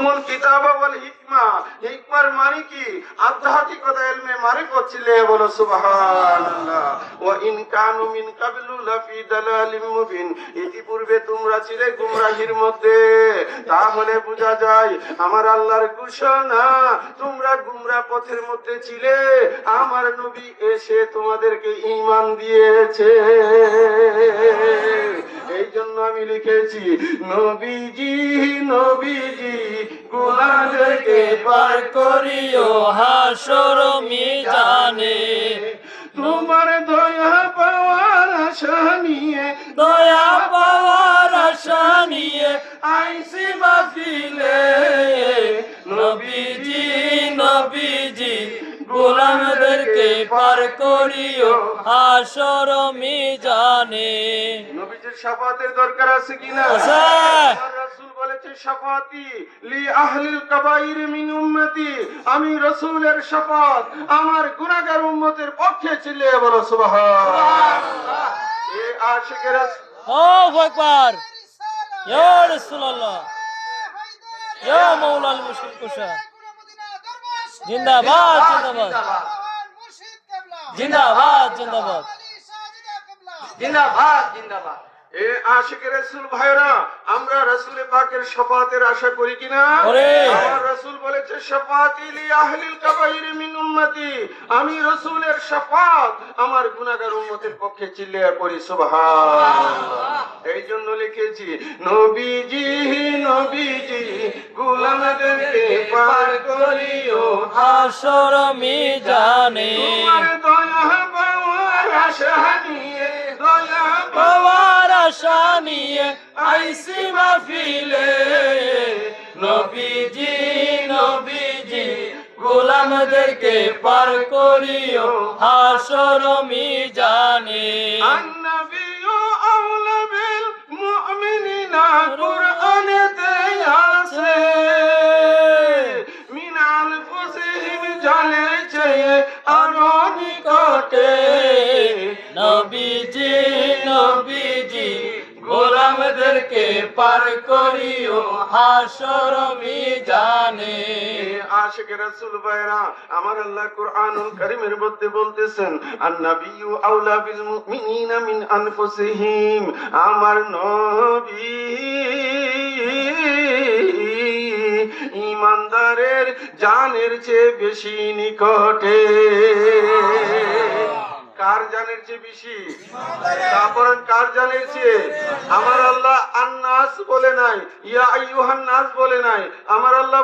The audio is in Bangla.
আল্লামতুহুমুল কিতাবা ওয়াল হিকমা। হিকমার মানে কি? আধ্যাত্মিকতা, ইলমে বলো সুবহানাল্লাহ। ওয়া ইন কানু মিন কাবলু লাফি দালালিম মুবিন। ইতিপূর্বে তোমরা ছিলে গুমরাহির মধ্যে। তাহলে বোঝা যায়, আমার আল্লাহর ঘোষণা, তোমরা গুমরা পথের মধ্যে ছিলে। আমার নবী এসে তোমাদেরকে ঈমান দিয়েছে। এই জন্য আমি লিখেছি, নবীজি নবীজি গুলাদেরকে পার করিও হাসর মিজানে। তোমার দয়া পাওয়ার আশা নিয়ে পার করিও হাসর মিজানে। নবীজির শাফাতের দরকার আছে কিনা রাসূল বলেছে শাফাতি লি আহলিল কাবাইর মিন উম্মতি। আমি রাসূলের শাফাত আমার গুনাহগার উম্মতের পক্ষে চিল্লিয়ে বলো সুবহানাল্লাহ। এ আশিকের আল্লাহু আকবার। ইয়া রাসূলুল্লাহ। ইয়া মাওলানা মুশকিল কুশা জিন্দাবাদ জিন্দাবাদ জিন্দাবাদ। জিন্দাবাদ জিন্দাবাদ। জিন্দাবাদ জিন্দাবাদ। এ রাসূল ভাইরা আমরা রাসূলের পাকের শাফাতের আশা করি কিনা? আমার রাসূল বলেছে শাফাতি লি আহলিল কাবাইর মিন উম্মতি। আমি রাসূলের শাফাত আমার গুনাহগার উম্মতের পক্ষে চিল্লিয়ে পড়ি সুবহানাল্লাহ। এই জন্য লিখেছি নবীজি নবীজি গোলামদেরকে পার হাসর মিজানে। পাওয়ার আশা নিয়ে আইসি মাহফিলে। নবীজি নবীজি গোলামদেরকে পার করিও হাসর মিজানে। নিকটে নবীজি নবীজি, গোলামদেরকে পার করিও হাসর মিজানে। আশিক রাসূল ভাইরা, আমার আল্লাহ কুরআনুল কারীমের মধ্যে বলতেছেন আন-নাবিয়্যু আউলা বিল মুমিনিনা মিন আনফুসিহিম। আমার নবী ইমানদারের জানের চেয়ে বেশি নিকটে। কার জানের চেয়ে বেশি? তারপর কার জানের চেয়ে? আমার আল্লাহ আন্নাস বলে নাই, ইয়া আইয়ুহান বলে নাই। আমার আল্লাহ